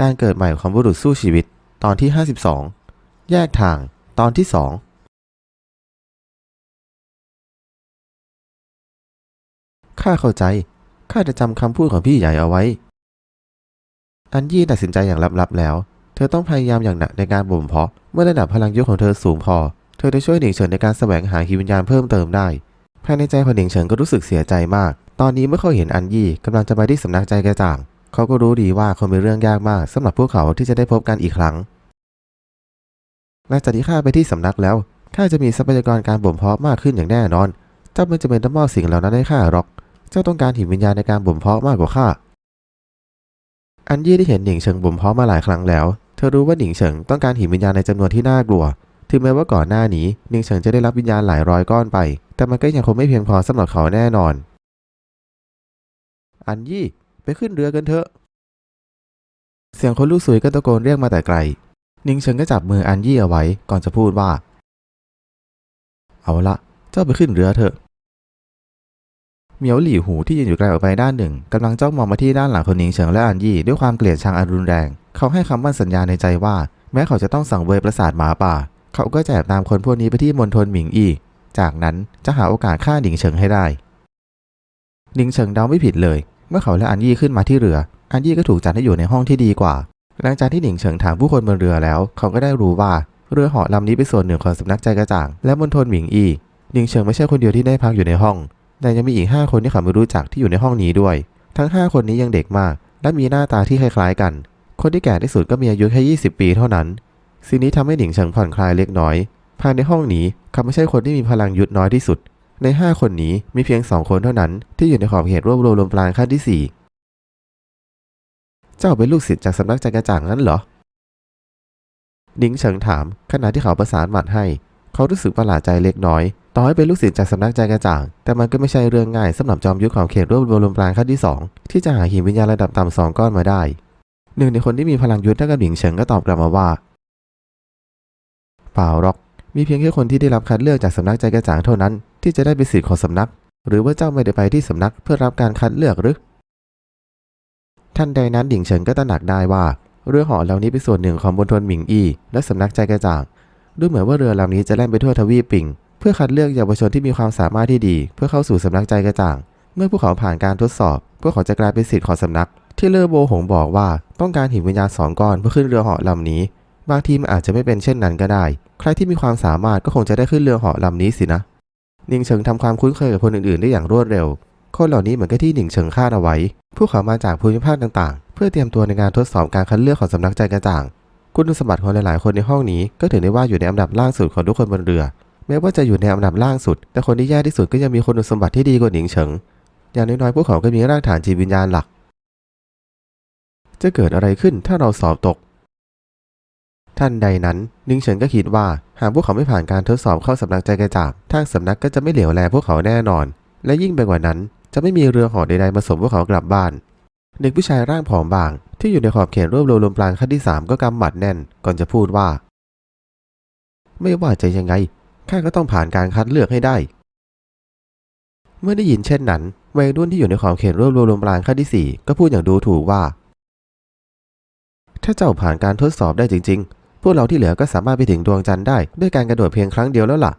การเกิดใหม่ของบุรุษสู้ชีวิต ตอนที่ 52 แยกทาง ตอนที่2ข้าเข้าใจ ข้าจะจำคำพูดของพี่ใหญ่เอาไว้ อันยี่ตัดสินใจอย่างลับๆแล้ว เธอต้องพยายามอย่างหนักในการบ่มเพาะ เมื่อระดับพลังยุคของเธอสูงพอ เธอจะช่วยหนิงเฉินในการแสวงหาขีวิญญาณเพิ่มเติมได้ ภายในใจของหนิงเฉินก็รู้สึกเสียใจมาก ตอนนี้เมื่อเขาเห็นอันยี่กำลังจะไปที่สำนักใจกระจ่าง เขาก็รู้ดีว่าคงเป็นเรื่องยากมากสำหรับพวกเขาที่จะได้พบกันอีกครั้งหลังจากที่ข้าไปที่สำนักแล้วข้าจะมีทรัพยากรการบ่มเพาะมากขึ้นอย่างแน่นอน เจ้าไม่จำเป็นต้องมอบสิ่งเหล่านั้นให้ข้าหรอก เจ้าต้องการหินวิญญาณในการบ่มเพาะมากกว่าข้า อันยี่ได้เห็นหนิงเฉิงบ่มเพาะมาหลายครั้งแล้ว เธอรู้ว่าหนิงเฉิงต้องการหินวิญญาณในจำนวนที่น่ากลัว ถึงแม้ว่าก่อนหน้านี้หนิงเฉิงจะได้รับวิญญาณหลายร้อยก้อนไป แต่มันก็ยังคงไม่เพียงพอสำหรับเขาแน่นอน อันยี่ ไปขึ้นเรือกันเถอะ เสียงคนลูกสุยก็ตะโกนเรียกมาแต่ไกล นิงเฉิงก็จับมืออันยี่เอาไว้ก่อนจะพูดว่า เอาละเจ้าไปขึ้นเรือเถอะ เหมียวหลี่หูที่ยืนอยู่ไกลออกไปด้านหนึ่งกำลังจ้องมองมาที่ด้านหลังของนิงเฉิงและอันยี่ด้วยความเกลียดชังอันรุนแรง เขาให้คำมั่นสัญญาในใจว่า แม้เขาจะต้องสั่งเวยประสาทหมาป่า เขาก็จะแอบตามคนพวกนี้ไปที่มณฑลหมิงอีจากนั้นจะหาโอกาสฆ่าหนิงเฉิงให้ได้นิงเฉิงเดาไม่ผิดเลย เมื่อเขาและอันยี่ขึ้นมาที่เรือ อันยี่ก็ถูกจัดให้อยู่ในห้องที่ดีกว่า หลังจากที่หนิงเฉิงถามผู้คนบนเรือแล้ว เขาก็ได้รู้ว่าเรือเหาะลำนี้เป็นส่วนหนึ่งของสำนักใจกระจ่าง และมณฑลหมิงอีหนิงเฉิงไม่ใช่คนเดียวที่ได้พักอยู่ในห้อง แต่ยังมีอีก 5 คนที่เขาไม่รู้จักที่อยู่ในห้องนี้ด้วย ทั้ง 5 คนนี้ยังเด็กมาก และมีหน้าตาที่คล้ายๆกัน คนที่แก่ที่สุดก็มีอายุแค่20 ปีเท่านั้น สิ่งนี้ทำให้หนิงเฉิงผ่อนคลายเล็กน้อย ภายในห้องนี้เขาไม่ใช่คนที่มีพลังยุทธน้อยที่สุด ใน 5 คนนี้มีเพียง 2 คนเท่านั้นที่อยู่ในขอบเขตรวบรวมลมปราณขั้นที่ 4 เจ้าเป็นลูกศิษย์จากสำนักใจกระจ่างนั้นเหรอหนิงเฉิงถามขณะที่เขาประสานหมัดให้ เขารู้สึกประหลาดใจเล็กน้อย ต่อให้เป็นลูกศิษย์จากสำนักใจกระจ่าง แต่มันก็ไม่ใช่เรื่องง่ายสำหรับจอมยุทธของเขตรวบรวมลมปราณขั้นที่ 2 ที่จะหาหินวิญญาณระดับต่ำสองก้อนมาได้ หนึ่งในคนที่มีพลังยุทธเท่ากับหนิงเฉิงก็ตอบกลับมาว่า เปล่าหรอก มีเพียงแค่คนที่ได้รับคัดเลือกจากสำนักใจกระจ่างเท่านั้น ที่จะได้เป็นศิษย์ของสำนัก หรือว่าเจ้าไม่ได้ไปที่สำนักเพื่อรับการคัดเลือกหรือ ท่านใดนั้นหญิงเฉิงก็ตระหนักได้ว่า เรือหอเหาะลำนี้เป็นส่วนหนึ่งของมณฑลหมิงอีและสำนักใจกระจ่างดูเหมือนว่าเรือลำนี้จะแล่นไปทั่วทวีปปิงเพื่อคัดเลือกเยาวชนที่มีความสามารถที่ดี เพื่อเข้าสู่สำนักใจกระจ่าง เมื่อพวกเขาผ่านการทดสอบ พวกเขาจะกลายเป็นศิษย์ของสำนัก ที่เลอโบหงบอกว่าต้องการหินวิญญาณสองก้อนเพื่อขึ้นเรือเหาะลำนี้ บางทีมันอาจจะไม่เป็นเช่นนั้นก็ได้ ใครที่มีความสามารถก็คงจะได้ขึ้นเรือเหาะลำนี้สินะหนิงเฉิงทำความคุ้นเคยกับคนอื่นๆ ได้อย่างรวดเร็ว คนเหล่านี้เหมือนกับที่หนิงเฉิงคาดเอาไว้ พวกเขามาจากภูมิภาคต่างๆ เพื่อเตรียมตัวในการทดสอบการคัดเลือกของสำนักใจกระจ่าง คุณสมบัติของหลายๆ คนในห้องนี้ก็ถือได้ว่าอยู่ในอันดับล่างสุดของทุกคนบนเรือ แม้ว่าจะอยู่ในอันดับล่างสุด แต่คนที่แย่ที่สุดก็ยังมีคุณสมบัติที่ดีกว่าหนิงเฉิง อย่างน้อยๆ พวกเขาก็มีรากฐานจิตวิญญาณหลัก จะเกิดอะไรขึ้นถ้าเราสอบตก ท่านใดนั้นนิงเฉิงก็คิดว่าหากพวกเขาไม่ผ่านการทดสอบเข้าสำนักใจกระจางทางสำนักก็จะไม่เหลียวแลพวกเขาแน่นอน และยิ่งไปกว่านั้น จะไม่มีเรือหาะใดๆมาส่งพวกเขากลับบ้าน เด็กผู้ชายร่างผอมบาง ที่อยู่ในขอบเขตรวบรวมลมปราณขั้นที่สามก็กำหมัดแน่น ก่อนจะพูดว่า ไม่ว่าจะยังไงข้าก็ต้องผ่านการคัดเลือกให้ได้ เมื่อได้ยินเช่นนั้นวัยรุ่นที่อยู่ในขอบเขตรวบรวมลมปราณขั้นที่สี่ก็พูดอย่างดูถูกว่า ถ้าเจ้าผ่านการทดสอบได้จริง ๆ พวกเราที่เหลือก็สามารถไปถึงดวงจันทร์ได้ ด้วยการกระโดดเพียงครั้งเดียวแล้วล่ะ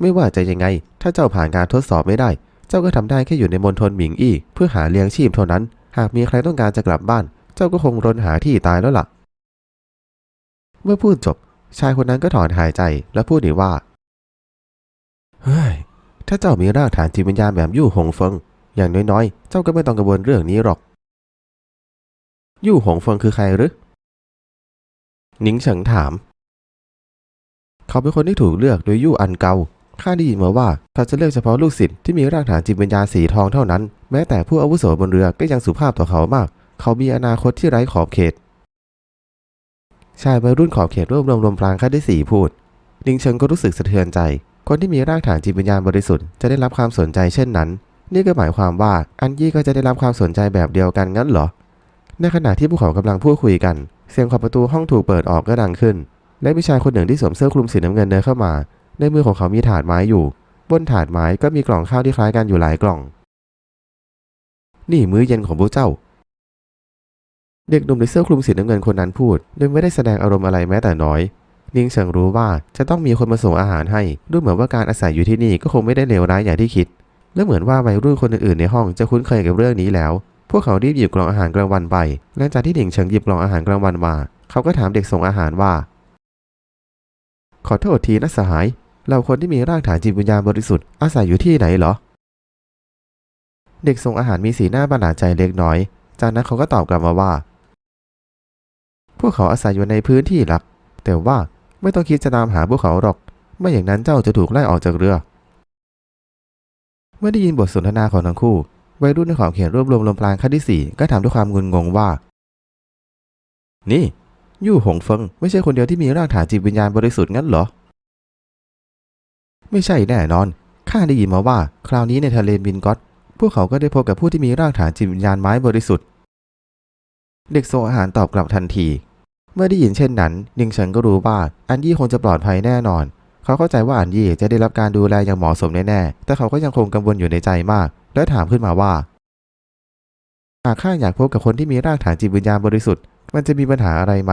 ไม่ว่าจะยังไง ถ้าเจ้าผ่านการทดสอบไม่ได้ เจ้าก็ทำได้แค่อยู่ในมณฑลหมิงอี้เพื่อหาเลี้ยงชีพเท่านั้น หากมีใครต้องการจะกลับบ้าน เจ้าก็คงรนหาที่ตายแล้วล่ะ เมื่อพูดจบ ชายคนนั้นก็ถอนหายใจและพูดอีกว่า เฮ้ย ถ้าเจ้ามีรากฐานจิตวิญญาณแบบยู่หงเฟิง อย่างน้อยๆ เจ้าก็ไม่ต้องกังวลเรื่องนี้หรอก ยู่หงเฟิงคือใครหรือ นิงเฉิงถาม เขาเป็นคนที่ถูกเลือกโดยยู่อันเกาข้าได้ยินมาว่าเขาจะเลือกเฉพาะลูกศิษย์ที่มีรากฐานจิตวิญญาณสีทองเท่านั้น แม้แต่ผู้อาวุโสบนเรือก็ยังสุภาพต่อเขามาก เขามีอนาคตที่ไร้ขอบเขต ชายวัยรุ่นขอบเขตรวบรวมลมปราณขั้นที่สี่พูดหนิงเฉิงก็รู้สึกสะเทือนใจ คนที่มีรากฐานจิตวิญญาณบริสุทธิ์จะได้รับความสนใจเช่นนั้น นี่ก็หมายความว่าอันยี่ก็จะได้รับความสนใจแบบเดียวกันงั้นเหรอ ในขณะที่พวกเขากำลังพูดคุยกัน เสียงขอบประตูห้องถูกเปิดออกก็ดังขึ้น และมีชายคนหนึ่งที่สวมเสื้อคลุมสีน้ำเงินเดินเข้ามา ในมือของเขามีถาดไม้อยู่ บนถาดไม้ก็มีกล่องข้าวที่คล้ายกันอยู่หลายกล่อง นี่มื้อเย็นของพวกเจ้า เด็กหนุ่มในเสื้อคลุมสีน้ำเงินคนนั้นพูด โดยไม่ได้แสดงอารมณ์อะไรแม้แต่น้อย นิงเฉิงรู้ว่าจะต้องมีคนมาส่งอาหารให้ ดูเหมือนว่าการอาศัยอยู่ที่นี่ก็คงไม่ได้เลวร้ายอย่างที่คิด และเหมือนว่าวัยรุ่นคนอื่นๆในห้องจะคุ้นเคยกับเรื่องนี้แล้ว พวกเขารีบหยิบกล่องอาหารกลางวันไปหลังจากที่หนิงเฉิงหยิบกล่องอาหารกลางวันมา เขาก็ถามเด็กส่งอาหารว่า ขอโทษทีนะสหาย เราคนที่มีรากฐานจิตวิญญาณบริสุทธิ์อาศัยอยู่ที่ไหนเหรอ เด็กส่งอาหารมีสีหน้าบันดาลใจเล็กน้อย จากนั้นเขาก็ตอบกลับมาว่า พวกเขาอาศัยอยู่ในพื้นที่หลัก แต่ว่าไม่ต้องคิดจะตามหาพวกเขาหรอก ไม่อย่างนั้นเจ้าจะถูกไล่ออกจากเรือ เมื่อได้ยินบทสนทนาของทั้งคู่ วัยรุ่นในขอบเขตรวบรวมลมปราณขั้นที่สี่ก็ถามด้วยความงุนงงว่า นี่ยู่หงเฟิงไม่ใช่คนเดียวที่มีรากฐานจิตวิญญาณบริสุทธิ์งั้นเหรอ ไม่ใช่แน่นอน ข้าได้ยินมาว่า คราวนี้ในทะเลบินก็ตพวกเขาก็ได้พบกับผู้ที่มีรากฐานจิตวิญญาณไม้บริสุทธิ์ เด็กส่งอาหารตอบกลับทันที เมื่อได้ยินเช่นนั้นนิงเฉินก็รู้ว่าอันยี่คงจะปลอดภัยแน่นอน เขาเข้าใจว่าอันยี่จะได้รับการดูแลอย่างเหมาะสมแน่ๆ แต่เขาก็ยังคงกังวลอยู่ในใจมาก และถามขึ้นมาว่า หากข้าอยากพบกับคนที่มีรากฐานจิตวิญญาณบริสุทธิ์ มันจะมีปัญหาอะไรไหม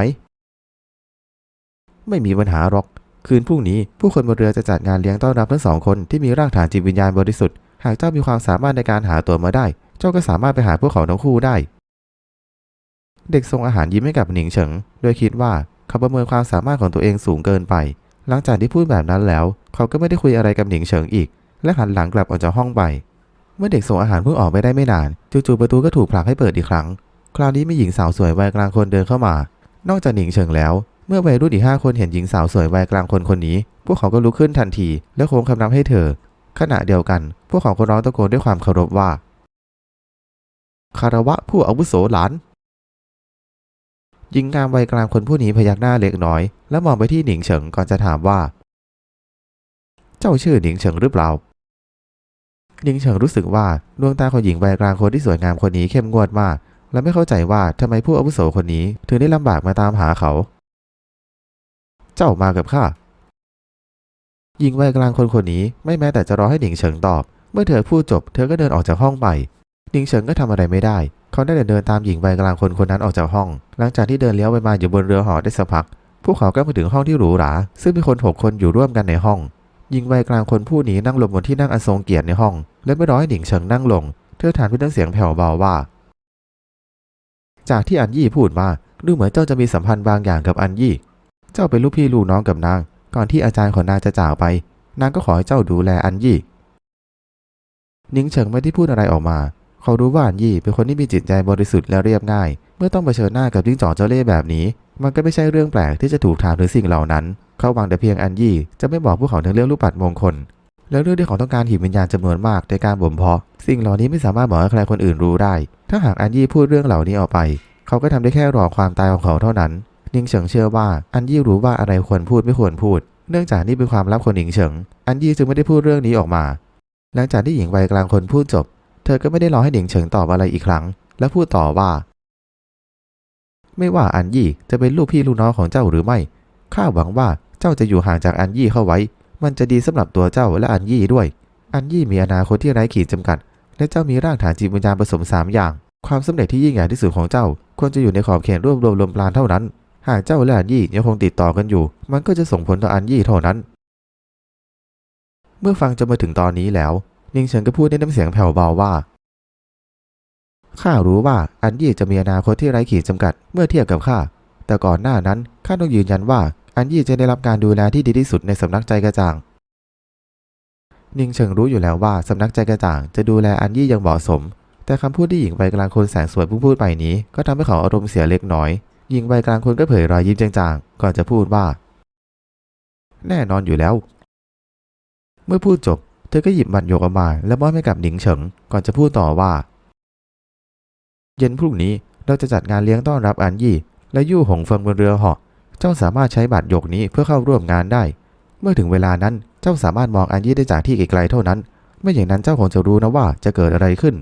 ไม่มีปัญหาหรอก คืนพรุ่งนี้ผู้คนบนเรือจะจัดงานเลี้ยงต้อนรับทั้งสองคนที่มีรากฐานจิตวิญญาณบริสุทธิ์ หากเจ้ามีความสามารถในการหาตัวมาได้ เจ้าก็สามารถไปหาพวกเขาทั้งคู่ได้ เด็กส่งอาหารยิ้มให้กับหนิงเฉิง โดยคิดว่าเขาประเมินความสามารถของตัวเองสูงเกินไป หลังจากที่พูดแบบนั้นแล้ว เขาก็ไม่ได้คุยอะไรกับหนิงเฉิงอีก และหันหลังกลับออกจากห้องไป เมื่อเด็กส่งอาหารเพิ่งออกไปได้ไม่นาน จู่ๆประตูก็ถูกผลักให้เปิดอีกครั้ง คราวนี้มีหญิงสาวสวยวัยกลางคนเดินเข้ามา นอกจากหนิงเฉิงแล้ว เมื่อวัยรุ่นอีกห้าคนเห็นหญิงสาวสวยวัยกลางคนคนนี้ พวกเขาก็ลุกขึ้นทันที และโค้งคำนับให้เธอ ขณะเดียวกัน พวกเขาก็ร้องตะโกนด้วยความเคารพว่าคารวะผู้อาวุโสหลาน หญิงงามวัยกลางคนผู้นี้พยักหน้าเล็กน้อย และมองไปที่หนิงเฉิงก่อนจะถามว่า เจ้าชื่อหนิงเฉิงหรือเปล่า หนิงเฉิงรู้สึกว่าดวงตาของหญิงวัยกลางคนที่สวยงามคนนี้เข้มงวดมาก และไม่เข้าใจว่าทำไมผู้อาวุโสคนนี้ถึงได้ลำบากมาตามหาเขา เจ้ามากับข้าหญิงวัยกลางคนคนนี้ไม่แม้แต่จะรอให้หนิงเฉิงตอบ เมื่อเธอพูดจบเธอก็เดินออกจากห้องไปหนิงเฉิงก็ทำอะไรไม่ได้ เขาได้แต่เดินตามหญิงวัยกลางคนคนนั้นออกจากห้อง หลังจากที่เดินเลี้ยวไปมาอยู่บนเรือหอได้สักพัก พวกเขาก็มาถึงห้องที่หรูหรา ซึ่งมีคนหกคนอยู่ร่วมกันในห้องหญิงวัยกลางคนผู้นี้นั่งลงบนที่นั่งอันทรงเกียรติในห้อง และไม่รอให้หนิงเฉิงนั่งลง เธอถามด้วยน้ำเสียงแผ่วเบาว่า จากที่อันยี่พูดมาดูเหมือนเจ้าจะมีสัมพันธ์บางอย่างกับอันยี่ เจ้าเป็นลูกพี่ลูกน้องกับนาง ก่อนที่อาจารย์ของนางจะจากไป นางก็ขอให้เจ้าดูแลอันยี่ นิงเฉิงไม่ได้พูดอะไรออกมา เขารู้ว่าอันยี่เป็นคนที่มีจิตใจบริสุทธิ์และเรียบง่าย เมื่อต้องเผชิญหน้ากับจิ้งจอกเจ้าเล่ห์แบบนี้ มันก็ไม่ใช่เรื่องแปลกที่จะถูกถามถึงสิ่งเหล่านั้น เขาหวังแต่เพียงอันยี่จะไม่บอกพวกเขาถึงเรื่องลูกปัดมงคล แล้วเรื่องที่เขาต้องการหีบวิญญาณจำนวนมากในการบ่มเพาะ สิ่งเหล่านี้ไม่สามารถบอกให้ใครคนอื่นรู้ได้ ถ้าหากอันยี่พูดเรื่องเหล่านี้ออกไป เขาก็ทำได้แค่รอความตายของเขาเท่านั้น นิงเฉิงเชื่อว่าอันยี่รู้ว่าอะไรควรพูดไม่ควรพูด เนื่องจากนี่เป็นความลับของนิงเฉิง อันยี่จึงไม่ได้พูดเรื่องนี้ออกมา หลังจากที่หญิงวัยกลางคนพูดจบ ธอก็ไม่ได้รอให้หนิงเฉิงตอบอะไรอีกครั้ง และพูดต่อว่า ไม่ว่าอันยี่จะเป็นลูกพี่ลูกน้องของเจ้าหรือไม่ ข้าหวังว่าเจ้าจะอยู่ห่างจากอันยี่เข้าไว้ มันจะดีสำหรับตัวเจ้าและอันยี่ด้วย อันยี่มีอนาคตที่ไร้ขีดจำกัด และเจ้ามีร่ากฐานจิตวิญญาณผสมสามอย่าง ความสำเร็จที่ยิ่งใหญ่ที่สุดของเจ้า ควรจะอยู่ในขอบเขตรวบรวมลมปราณเท่านั้น หากเจ้าและอันยี่ยังคงติดต่อกันอยู่ มันก็จะส่งผลต่ออันยี่เท่านั้น เมื่อฟังจนมาถึงตอนนี้แล้ว นิงเฉินก็พูดด้วยน้ำเสียงแผ่วเบาว่า ข้ารู้ว่าอันยี่จะมีอนาคตที่ไร้ขีดจำกัดเมื่อเทียบกับข้า แต่ก่อนหน้านั้นข้าต้องยืนยันว่า อันยี่จะได้รับการดูแลที่ดีที่สุดในสำนักใจกระจ่างนิงเฉิงรู้อยู่แล้วว่าสำนักใจกระจ่างจะดูแลอันยี่อย่างเหมาะสม แต่คำพูดที่หญิงวัยกลางคนแสนสวยผู้พูดไปนี้ ก็ทำให้เขาอารมณ์เสียเล็กน้อยหญิงวัยกลางคนก็เผยรอยยิ้มจางๆ ก่อนจะพูดว่า แน่นอนอยู่แล้ว เมื่อพูดจบ เธอก็หยิบบัตรยกออกมาและมอบให้กับหนิงเฉิง ก่อนจะพูดต่อว่า เย็นพรุ่งนี้เราจะจัดงานเลี้ยงต้อนรับอันยี่ และยู่หงเฟิงบนเรือเหาะเจ้าสามารถใช้บัตรยกนี้เพื่อเข้าร่วมงานได้ เมื่อถึงเวลานั้นเจ้าสามารถมองอันยี่ได้จากที่ไกลๆเท่านั้น ไม่อย่างนั้นเจ้าคงจะรู้นะว่าจะเกิดอะไรขึ้น